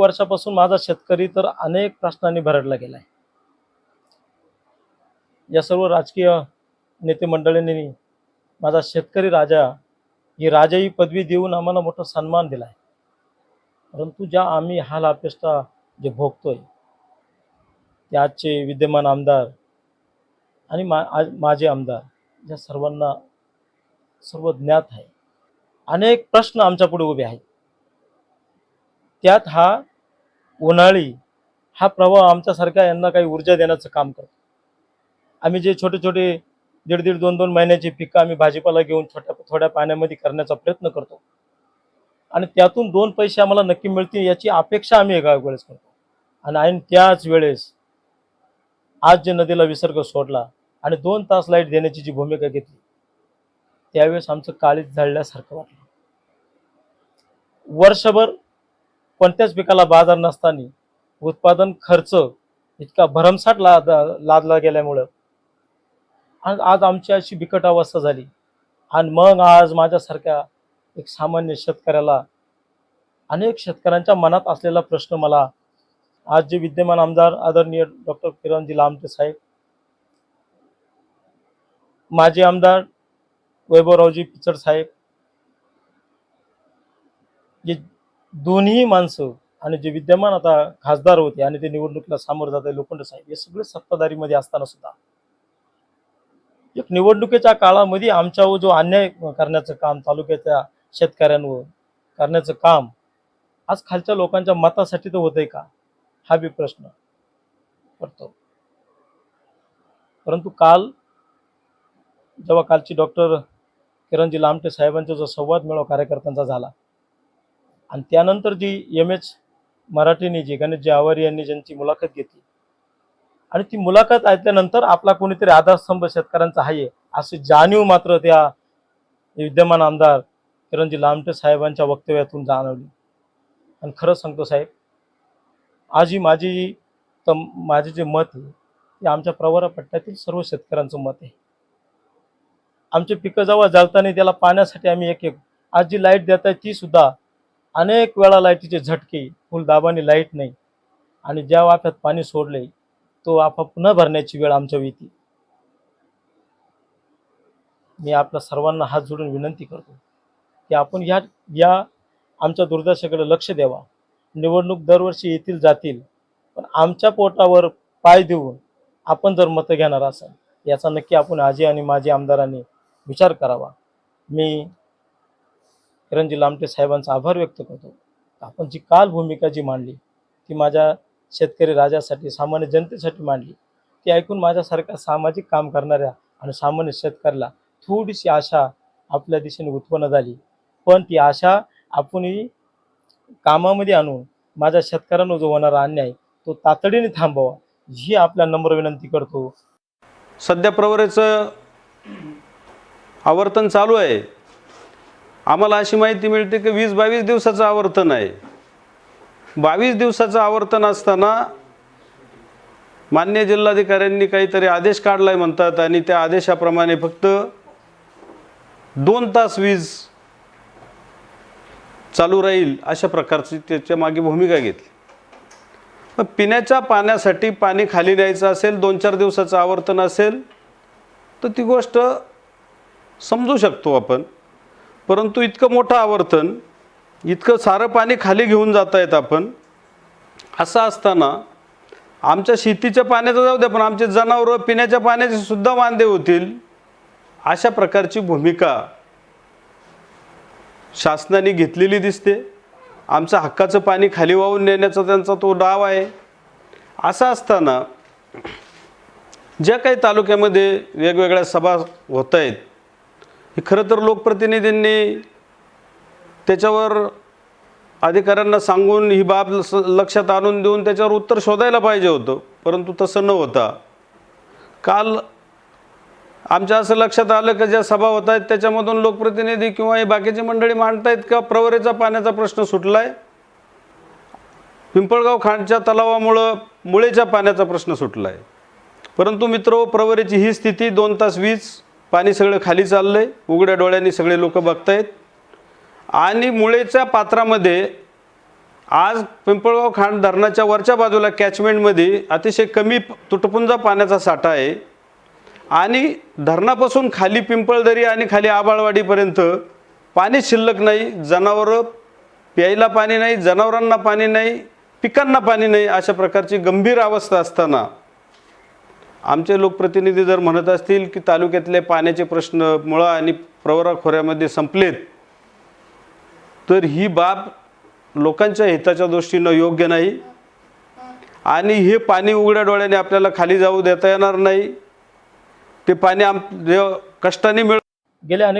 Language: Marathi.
वर्षापासून माझा शेतकरी तर अनेक प्रश्नांनी भरडला गेलाय. या सर्व राजकीय नेते मंडळींनी माझा शेतकरी राजा ही राजा ही पदवी देऊन आम्हाला मोठा सन्मान दिलाय. परंतु ज्या आम्ही हाल अपेष्टा जे भोगतोय ते आजचे विद्यमान आमदार आणि मा माझे आमदार या सर्वांना सर्व ज्ञात आहे. अनेक प्रश्न आमच्या पुढे उभे आहेत. त्यात हा उन्हाळी हा प्रवाह आमच्यासारख्या यांना काही ऊर्जा देण्याचं काम करतो. आम्ही जे छोटे छोटे दीड दीड दोन दोन महिन्याची पिकं आम्ही भाजीपाला घेऊन छोट्या थोड्या पाण्यामध्ये करण्याचा प्रयत्न करतो. आणि त्यातून दोन पैसे आम्हाला नक्की मिळतील याची अपेक्षा आम्ही एका वेळेस करतो. आणि ऐन त्याच वेळेस आज जे नदीला विसर्ग सोडला आणि दोन तास लाइट देण्याची जी भूमिका घेतली त्यावेळेस आमचं काळीच झाडल्यासारखं वाटलं. वर्षभर कोणत्याच पिकाला बाजार नसताना उत्पादन खर्च इतका भरमसाठ लाद लादला गेल्यामुळं. आज आज आमची अशी बिकट अवस्था झाली. आणि मग आज माझ्यासारख्या एक सामान्य शेतकऱ्याला अनेक शेतकऱ्यांच्या मनात असलेला प्रश्न मला आज जे विद्यमान आमदार आदरणीय डॉक्टर किरणजी लामटे साहेब माजी आमदार वैभवरावजी पिचड साहेब जे दोन्ही माणसं आणि जे विद्यमान आता खासदार होते आणि ते निवडणुकीला सामोरं जात आहे लोखंड साहेब हे सगळे सत्ताधारीमध्ये असताना सुद्धा. एक निवडणुकीच्या काळामध्ये आमच्यावर जो अन्याय करण्याचं काम तालुक्याच्या शेतकऱ्यांवर करण्याचं काम आज खालच्या लोकांच्या मतासाठी तर होतंय का? हा बी प्रश्न पडतो. परंतु काल जेव्हा कालची डॉक्टर किरणजी लामटे साहेबांचा जो संवाद मेळावा कार्यकर्त्यांचा झाला आणि त्यानंतर जी एम एच मराठीने जी गणेशजी आवारी यांनी ज्यांची मुलाखत घेतली आणि ती मुलाखत ऐकल्यानंतर आपला कोणीतरी आधारस्तंभ शेतकऱ्यांचा आहे अशी जाणीव मात्र त्या विद्यमान आमदार किरणजी लामटे साहेबांच्या वक्तव्यातून जाणवली. आणि खरं सांगतो साहेब आज ही माझी तर माझे जे मत आहे ते आमच्या प्रवरा पट्ट्यातील सर्व शेतकऱ्यांचं मत आहे. आमचे पिकं जेव्हा जळताना त्याला पाण्यासाठी आम्ही एक एक आज जी लाइट देत आहे ती सुद्धा अनेक वेळा लाईटीचे झटके फुल दाबाने लाइट नाही. आणि ज्या वाफ्यात पाणी सोडले तो वाफा पुन्हा भरण्याची वेळ आमच्या येते मी आपल्या सर्वांना हात जोडून विनंती करतो की आपण ह्या या आमच्या दुर्दशेकडे लक्ष द्यावा. निवडणूक दरवर्षी येतील जातील. पण आमच्या पोटावर पाय देऊन आपण जर मतं घेणार असाल याचा नक्की आपण आजी आणि माजी आमदारांनी विचार करावा. मी किरणजी लामटे साहेबांचा आभार व्यक्त करतो. आपण जी काल भूमिका जी मांडली ती माझ्या शेतकरी राजासाठी सामान्य जनतेसाठी मांडली ती ऐकून माझ्यासारख्या सामाजिक काम करणाऱ्या आणि सामान्य शेतकऱ्याला थोडीशी आशा आपल्या दिशेने उत्पन्न झाली. पण ती आशा आपण कामामध्ये आणून माझ्या शेतकऱ्यांना जो होणारा अन्याय तो तातडीने थांबवा ही आपल्या नम्र विनंती करतो. सध्या प्रवरेचं आवर्तन चालू आहे. आम्हाला अशी माहिती मिळते की वीस बावीस दिवसाचं आवर्तन आहे. बावीस दिवसाचं आवर्तन असताना मान्य जिल्हाधिकाऱ्यांनी काहीतरी आदेश काढलाय म्हणतात आणि त्या आदेशाप्रमाणे फक्त दोन तास वीज चालू राहील अशा प्रकारची त्याच्यामागे भूमिका घेतली. मग पिण्याच्या पाण्यासाठी पाणी खाली द्यायचं असेल दोन चार दिवसाचं आवर्तन असेल तर ती गोष्ट समजू शकतो आपण. परंतु इतकं मोठं आवर्तन इतकं सारं पाणी खाली घेऊन जात आहेत आपण असं असताना आमच्या शेतीच्या पाण्याचं जाऊ द्या पण आमचे जनावरं पिण्याच्या पाण्याचे सुद्धा वांदे होतील अशा प्रकारची भूमिका शासनाने घेतलेली दिसते. आमचं हक्काचं पाणी खाली वाहून नेण्याचा त्यांचा तो डाव आहे. असं असताना ज्या काही तालुक्यामध्ये वेगवेगळ्या सभा होत आहेत हे खरं तर लोकप्रतिनिधींनी त्याच्यावर अधिकाऱ्यांना सांगून ही बाब लस- लक्षात आणून देऊन त्याच्यावर उत्तर शोधायला पाहिजे होतं. परंतु तसं न होता काल आमच्या असं लक्षात आलं की ज्या सभा होत आहेत त्याच्यामधून लोकप्रतिनिधी किंवा हे बाकीची मंडळी मांडतायत का प्रवरेचा पाण्याचा प्रश्न सुटला आहे पिंपळगाव खांडच्या तलावामुळं मुळेच्या पाण्याचा प्रश्न सुटला आहे परंतु मित्र प्रवरेची ही स्थिती दोन तास वीज पाणी सगळं खाली चाललं आहे उघड्या डोळ्यांनी सगळे लोक बघतायत. आणि मुळेच्या पात्रामध्ये आज पिंपळगाव खांड धरणाच्या वरच्या बाजूला कॅचमेंटमध्ये अतिशय कमी तुटपुंजा पाण्याचा साठा आहे. आणि धरणापासून खाली पिंपळदरी आणि खाली आबाळवाडीपर्यंत पाणी शिल्लक नाही जनावरं प्यायला पाणी नाही जनावरांना पाणी नाही पिकांना पाणी नाही अशा प्रकारची गंभीर अवस्था असताना आमचे लोकप्रतिनिधी जर म्हणत असतील की तालुक्यातले पाण्याचे प्रश्न मुळा आणि प्रवरा खोऱ्यामध्ये संपलेत तर ही बाब लोकांच्या हिताच्या दृष्टीनं योग्य नाही. आणि हे पाणी उघड्या डोळ्याने आपल्याला खाली जाऊ देता येणार नाही. ते पाणी आम कष्टाने मिळ गेल्या